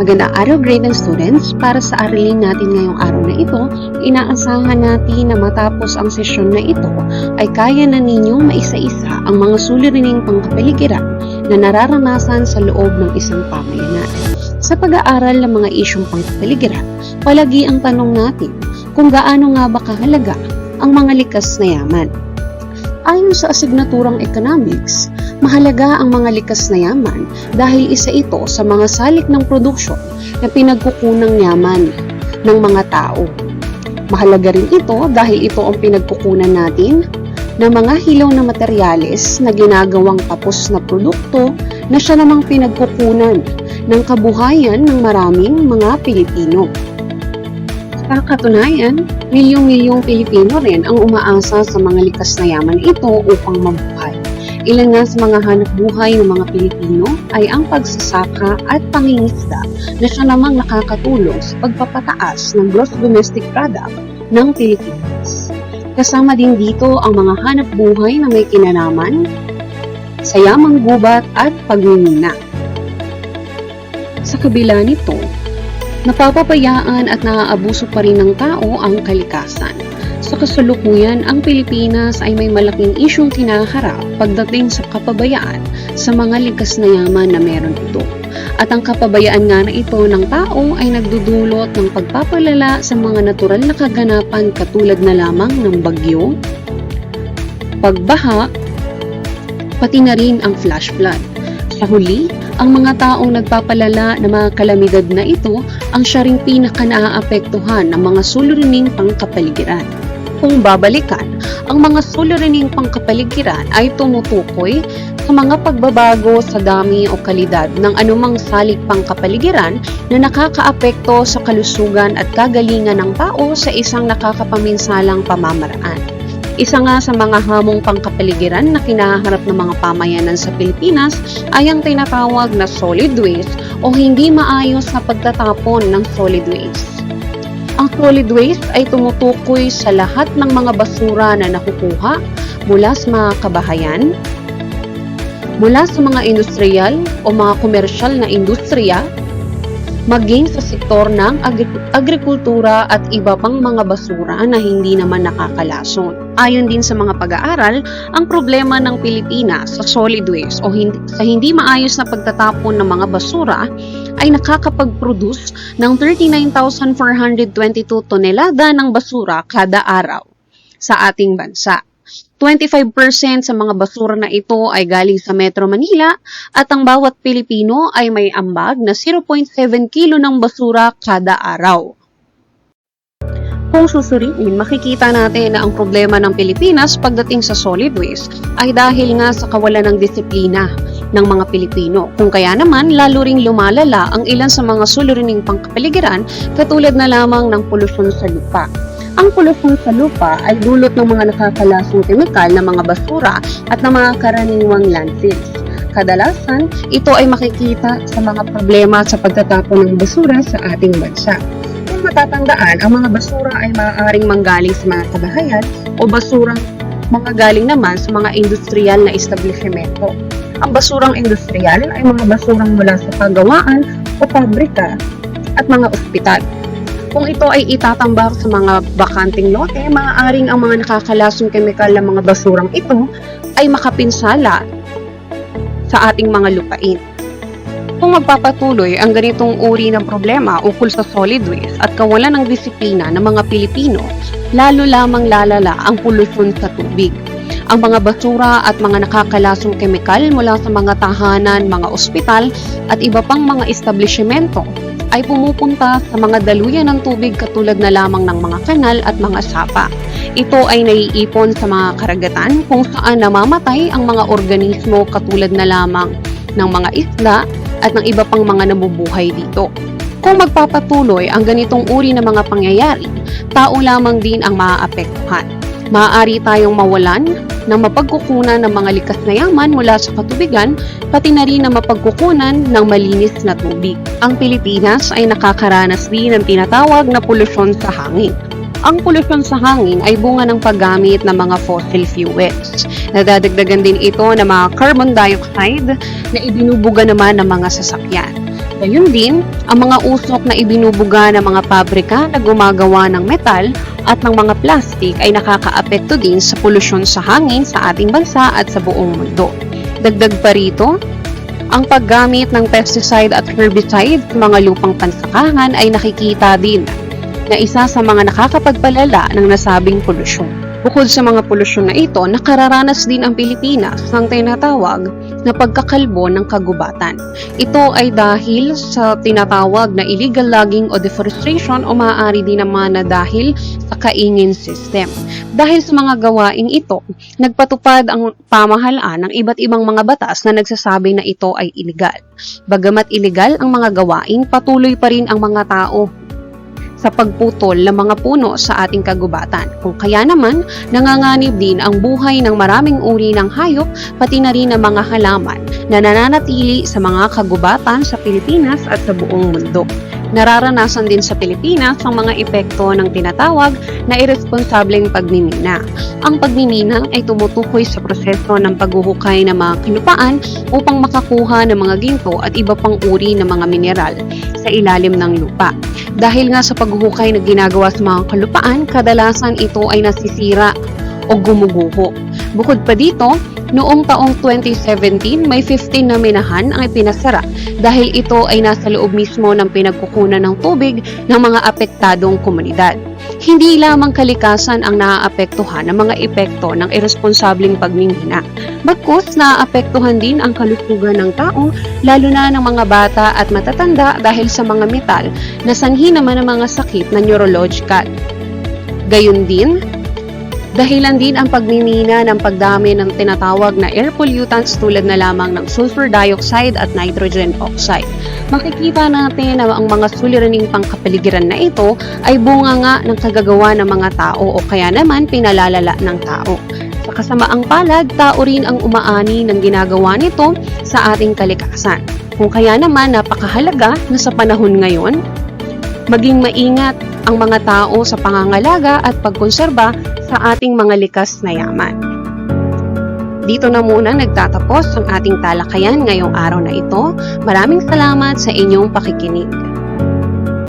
Maganda araw grade ng students. Para sa aralin natin ngayong araw na ito, inaasahan natin na matapos ang sesyon na ito ay kaya na ninyong maisa-isa ang mga suliraning pangkapaligiran na nararanasan sa loob ng isang pamayanan. Sa pag-aaral ng mga isyong pangkapaligiran, palagi ang tanong natin kung gaano nga ba kahalaga ang mga likas na yaman. Ayon sa asignaturang economics, mahalaga ang mga likas na yaman dahil isa ito sa mga salik ng produksyon na pinagkukunang yaman ng mga tao. Mahalaga rin ito dahil ito ang pinagkukunan natin ng mga hilaw na materyales na ginagawang tapos na produkto na siya namang pinagkukunan ng kabuhayan ng maraming mga Pilipino. Sa katunayan, milyong-milyong Pilipino rin ang umaasa sa mga likas na yaman ito upang mabuhay. Ilan nga sa mga hanap buhay ng mga Pilipino ay ang pagsasaka at pangingisda na siya namang nakakatulong sa pagpapataas ng gross domestic product ng Pilipinas. Kasama din dito ang mga hanap buhay na may kinalaman sa yamang gubat at pagmimina. Sa kabila nito, napapapayaan at naaabuso pa rin ng tao ang kalikasan. Sa kasalukuyan, ang Pilipinas ay may malaking isyong kinaharap pagdating sa kapabayaan sa mga likas na yaman na meron ito. At ang kapabayaan nga na ito ng tao ay nagdudulot ng pagpapalala sa mga natural na kaganapan katulad na lamang ng bagyo, pagbaha, pati na rin ang flash flood. Sa huli, ang mga taong nagpapalala ng mga kalamidad na ito ang siya ring pinaka ng mga suliraning pangkapaligiran. Kung babalikan, ang mga suliraning pangkapaligiran ay tumutukoy sa mga pagbabago sa dami o kalidad ng anumang salik pangkapaligiran na nakakaapekto sa kalusugan at kagalingan ng tao sa isang nakakapaminsalang pamamaraan. Isa nga sa mga hamong pangkapaligiran na kinaharap ng mga pamayanan sa Pilipinas ay ang tinatawag na solid waste o hindi maayos na pagtatapon ng solid waste. Ang solid waste ay tumutukoy sa lahat ng mga basura na nakukuha mula sa mga kabahayan, mula sa mga industrial o mga komersyal na industriya, maging sa sektor ng agri- agrikultura at iba pang mga basura na hindi naman nakakalason. Ayon din sa mga pag-aaral, ang problema ng Pilipinas sa solid waste o hindi, sa hindi maayos na pagtatapon ng mga basura ay nakakapag-produce ng 39,422 tonelada ng basura kada araw sa ating bansa. 25% sa mga basura na ito ay galing sa Metro Manila at ang bawat Pilipino ay may ambag na 0.7 kilo ng basura kada araw. Kung susuriin, makikita natin na ang problema ng Pilipinas pagdating sa solid waste ay dahil nga sa kawalan ng disiplina ng mga Pilipino. Kung kaya naman, lalo ring lumalala ang ilan sa mga suliraning pangkapaligiran katulad na lamang ng polusyon sa lupa. Ang polusyon sa lupa ay dulot ng mga nakakalasong kemikal na mga basura at ng mga karaniwang landfills. Kadalasan, ito ay makikita sa mga problema sa pagtatapon ng basura sa ating bansa. Kung matatandaan, ang mga basura ay maaaring manggaling sa mga kabahayan o basurang mga galing naman sa mga industrial na establishmento. Ang basurang industrial ay mga basurang mula sa paggawaan o pabrika at mga ospital. Kung ito ay itatambak sa mga bakanting lote, maaaring ang mga nakakalasong kemikal ng mga basurang ito ay makapinsala sa ating mga lupain. Kung magpapatuloy ang ganitong uri ng problema ukol sa solid waste at kawalan ng disiplina ng mga Pilipino, lalo lamang lalala ang polusyon sa tubig. Ang mga basura at mga nakakalasong kemikal mula sa mga tahanan, mga ospital at iba pang mga establishmento ay pumupunta sa mga daluyan ng tubig katulad na lamang ng mga kanal at mga sapa. Ito ay naiipon sa mga karagatan kung saan namamatay ang mga organismo katulad na lamang ng mga isda at ng iba pang mga nabubuhay dito. Kung magpapatuloy ang ganitong uri ng mga pangyayari, tao lamang din ang maaapektuhan. Maaari tayong mawalan ng mapagkukunan ng mga likas na yaman mula sa katubigan, pati na rin ng mapagkukunan ng malinis na tubig. Ang Pilipinas ay nakakaranas din ng tinatawag na polusyon sa hangin. Ang polusyon sa hangin ay bunga ng paggamit ng mga fossil fuels. Nadadagdagan din ito ng mga carbon dioxide na ibinubuga naman ng mga sasakyan. Gayun din, ang mga usok na ibinubuga ng mga pabrika na gumagawa ng metal at ng mga plastik ay nakakaapekto din sa polusyon sa hangin sa ating bansa at sa buong mundo. Dagdag pa rito, ang paggamit ng pesticide at herbicide sa mga lupang pansakahan ay nakikita din na isa sa mga nakakapagpalala ng nasabing polusyon. Bukod sa mga polusyon na ito, nakararanas din ang Pilipinas ng tinatawag na pagkakalbo ng kagubatan. Ito ay dahil sa tinatawag na illegal logging o deforestation o maaari din naman na dahil sa kaingin system. Dahil sa mga gawaing ito, nagpatupad ang pamahalaan ng iba't ibang mga batas na nagsasabi na ito ay illegal. Bagamat illegal ang mga gawain, patuloy pa rin ang mga tao sa pagputol ng mga puno sa ating kagubatan. Kung kaya naman, nanganganib din ang buhay ng maraming uri ng hayop, pati na rin ng mga halaman na nananatili sa mga kagubatan sa Pilipinas at sa buong mundo. Nararanasan din sa Pilipinas ang mga epekto ng tinatawag na irresponsableng pagmimina. Ang pagmimina ay tumutukoy sa proseso ng paghuhukay ng mga kinupaan upang makakuha ng mga ginto at iba pang uri ng mga mineral sa ilalim ng lupa. Dahil nga sa paghuhukay na ginagawa sa mga kalupaan, kadalasan ito ay nasisira o gumuguho. Bukod pa dito, noong taong 2017, may 15 na minahan ang ipinasara dahil ito ay nasa loob mismo ng pinagkukunan ng tubig ng mga apektadong komunidad. Hindi lamang kalikasan ang naaapektuhan ng mga epekto ng irresponsableng pagmimina. Bagkus naaapektuhan din ang kalusugan ng tao, lalo na ng mga bata at matatanda dahil sa mga metal na sanhi naman ng mga sakit na neurological. Gayun din, Dahilan din ang pagmimina ng pagdami ng tinatawag na air pollutants tulad na lamang ng sulfur dioxide at nitrogen oxide. Makikita natin na ang mga suliraning pangkapaligiran na ito ay bunga nga ng kagagawa ng mga tao o kaya naman pinalalala ng tao. Sa kasamaang palad, tao rin ang umaani ng ginagawa nito sa ating kalikasan. Kung kaya naman napakahalaga na sa panahon ngayon, maging maingat ang mga tao sa pangangalaga at pagkonserba sa ating mga likas na yaman. Dito na muna nagtatapos ang ating talakayan ngayong araw na ito. Maraming salamat sa inyong pakikinig.